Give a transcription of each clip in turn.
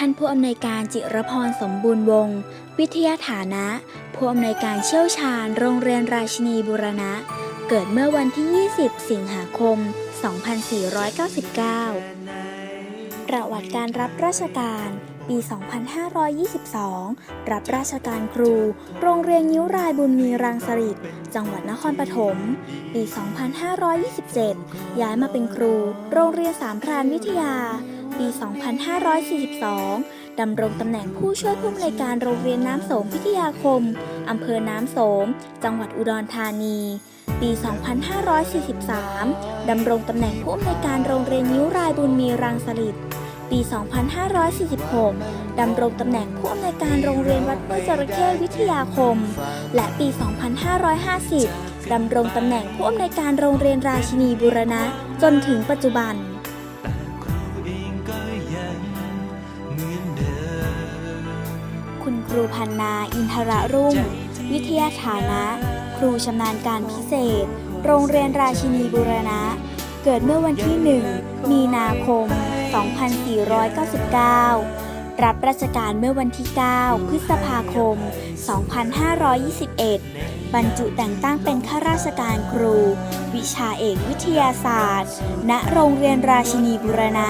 ท่านผู้อำนวยการจิรพรสมบูรณ์วงศ์วิทยาฐานะ ผู้อำนวยการเชี่ยวชาญ โรงเรียนราชินีบุรณะ เกิดเมื่อวันที่ 20 สิงหาคม 2499 ประวัติการรับราชการ ปี 2522 รับราชการครู โรงเรียนนิ้วรายบุญมีรังสฤษจังหวัดนครปฐม ปี 2527 ย้ายมาเป็นครู โรงเรียนสามพรานวิทยา ปี 2542 ดำรงตำแหน่งผู้ช่วยผู้อำนวยการโรงเรียนน้ำโสมพิทยาคม อำเภอน้ำโสม จังหวัดอุดรธานี ปี 2543 ดำรงตำแหน่งผู้อำนวยการโรงเรียนนิ้วรายบุญมีรังสฤษปี 2546 ดำรงตำแหน่งผู้อำนวยการโรงเรียนวัดห้วยจระเข้วิทยาคม และปี 2550 ดำรงตำแหน่งผู้อำนวยการโรงเรียนราชินีบุรณะ จนถึงปัจจุบัน ครูพันนาอินทรรุ่ง วิทยาฐานะ ครูชำนาญการพิเศษ โรงเรียนราชินีบุรณะ เกิดเมื่อวันที่ 1 มีนาคม 2499 รับราชการเมื่อวันที่ 9 พฤษภาคม 2521 บรรจุแต่งตั้งเป็นข้าราชการครู วิชาเอกวิทยาศาสตร์ ณ โรงเรียนราชินีบุรณะ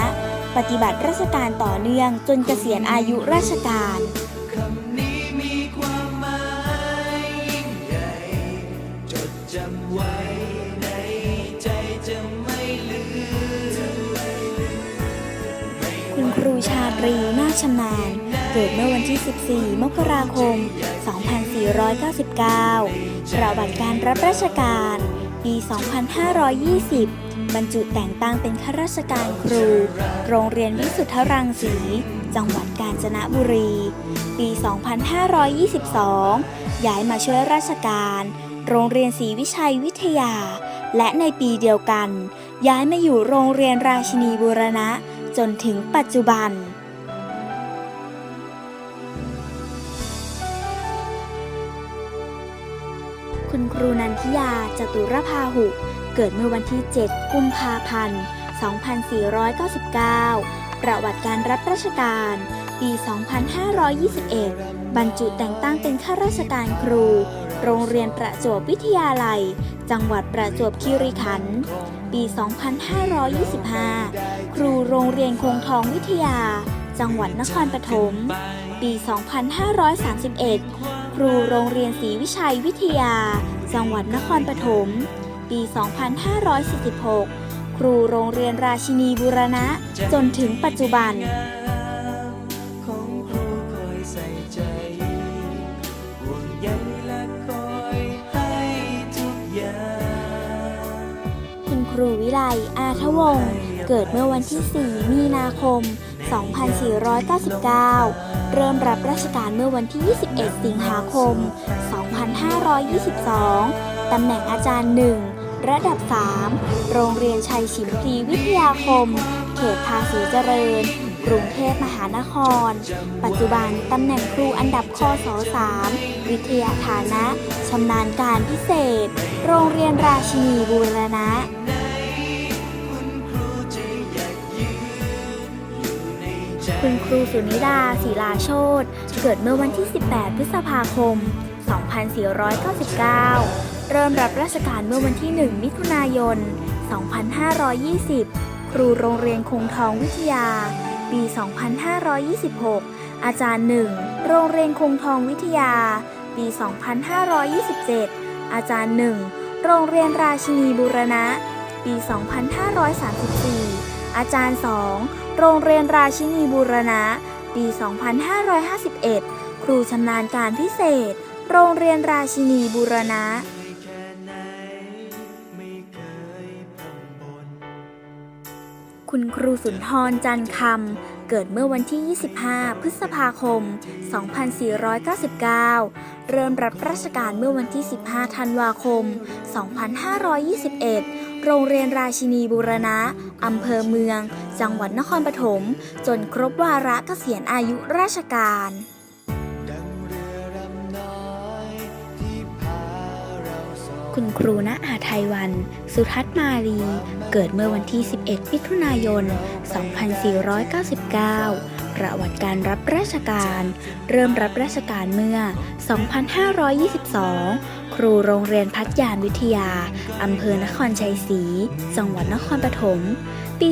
ปฏิบัติราชการต่อเนื่องจนเกษียณอายุราชการ คุณครูชาตรีนาชำนาญ เกิดเมื่อวันที่ 14 มกราคม 2499 ประวัติการรับราชการ ปี 2520 บรรจุแต่งตั้งเป็นข้าราชการครู โรงเรียนวิสุทธรังสี จังหวัดกาญจนบุรี ปี 2522 ย้ายมาช่วยราชการ โรงเรียนศรีวิชัยวิทยา และในปีเดียวกัน ย้ายมาอยู่โรงเรียนราชินีบูรณะ จนถึงปัจจุบัน คุณครูนันทิยาจตุรพาหุ เกิดเมื่อวันที่ 7 กุมภาพันธ์ 2499 ประวัติการรับราชการ ปี 2521 บรรจุแต่งตั้งเป็นข้าราชการครู โรงเรียนประจวบวิทยาลัย จังหวัดประจวบคีรีขันธ์ปี 2525 ครูโรงเรียนคงทองวิทยา จังหวัดนครปฐม ปี 2531 ครูโรงเรียนศรีวิชัยวิทยา จังหวัดนครปฐม ปี 2546 ครูโรงเรียนราชินีบุรณะ จนถึงปัจจุบันของครูคอยใส่ใจห่วงใยและคอยให้ทุกอย่างคุณครูวิไลอาทวงศ์ เกิดเมื่อวันที่ 4 มีนาคม 2499 เริ่มรับราชการเมื่อวันที่ 21 สิงหาคม 2522 ตำแหน่งอาจารย์หนึ่งระดับ 3 โรงเรียนชัยฉิมพลีวิทยาคม เขตภาษีเจริญ กรุงเทพมหานคร ปัจจุบันตำแหน่งครูอันดับคศ3วิทยาฐานะ ชำนาญการพิเศษ โรงเรียนราชินีบูรณะ คุณครูสุนิดาศิลาโชตเกิดเมื่อวันที่ 18 พฤษภาคม 2499 เริ่มรับราชการเมื่อวันที่ 1 มิถุนายน 2520 ครูโรงเรียนคงทองวิทยา ปี 2526 อาจารย์ 1 โรงเรียนคงทองวิทยา ปี 2527 อาจารย์ 1 โรงเรียนราชินีบูรณะ ปี 2534 อาจารย์ 2 โรงเรียนราชินีบูรณะ ปี 2551 ครูชำนาญการพิเศษ โรงเรียนราชินีบูรณะคุณครูสุนทรจันคำ เกิดเมื่อวันที่ 25 พฤษภาคม 2499 เริ่มรับราชการเมื่อวันที่ 15 ธันวาคม 2521 โรงเรียนราชินีบูรณะ อำเภอเมือง จังหวัดนครปฐม จนครบวาระเกษียณอายุราชการคุณครูณอาไทยวัน สุทัศน์มาลี เกิดเมื่อวันที่ 11 มิถุนายน 2499 ประวัติการรับราชการ เริ่มรับราชการเมื่อ 2522 ครูโรงเรียนพัฒยานวิทยา อำเภอนครชัยศรี จังหวัดนครปฐม ปี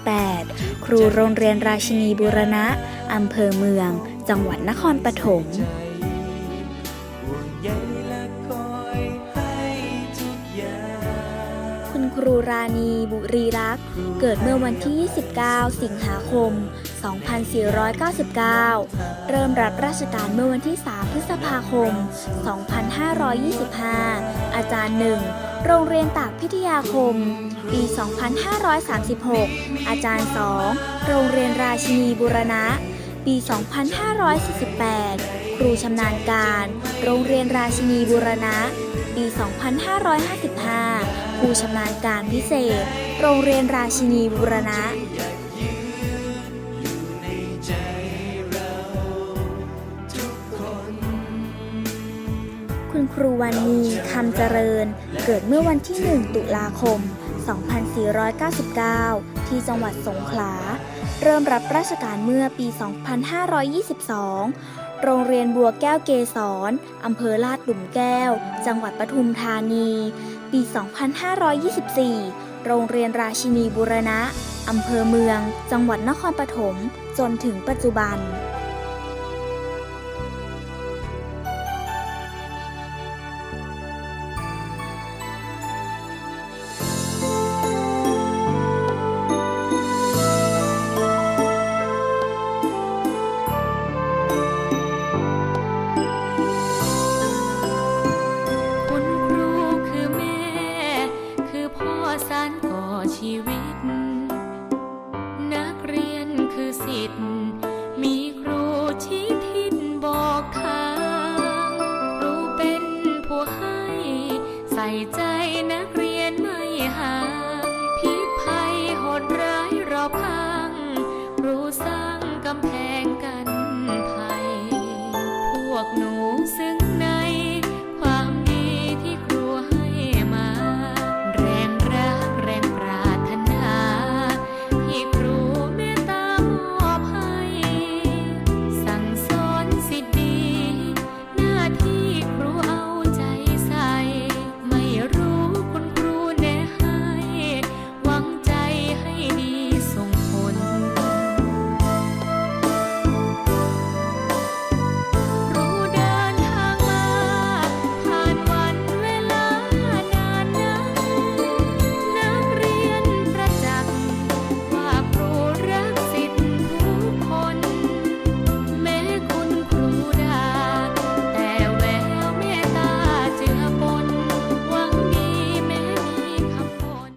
2558 ครูโรงเรียนราชินีบูรณะ อำเภอเมือง จังหวัดนครปฐมคุณครูราณีบุรีรัก เกิดเมื่อวันที่ 29 สิงหาคม 2499 เริ่มรับราชการเมื่อวันที่ 3 พฤษภาคม 2525 อาจารย์หนึ่ง โรงเรียนตากพิทยาคม ปี 2536 อาจารย์ 2 โรงเรียนราชินีบุรณะ ปี 2548 ครูชำนาญการ โรงเรียนราชินีบุรณะ ปี 2555 ครูชำนาญการพิเศษ โรงเรียนราชินีบุรณะ ครูวันนีคำเจริญ เกิดเมื่อวันที่ 1 ตุลาคม 2499 ที่จังหวัดสงขลา เริ่มรับราชการเมื่อปี 2522 โรงเรียนบัวแก้วเกษรอำเภอลาดหลุมแก้ว จังหวัดปทุมธานี ปี 2524 โรงเรียนราชินีบุรณะอำเภอเมือง จังหวัดนครปฐม จนถึงปัจจุบัน สานก่อชีวิต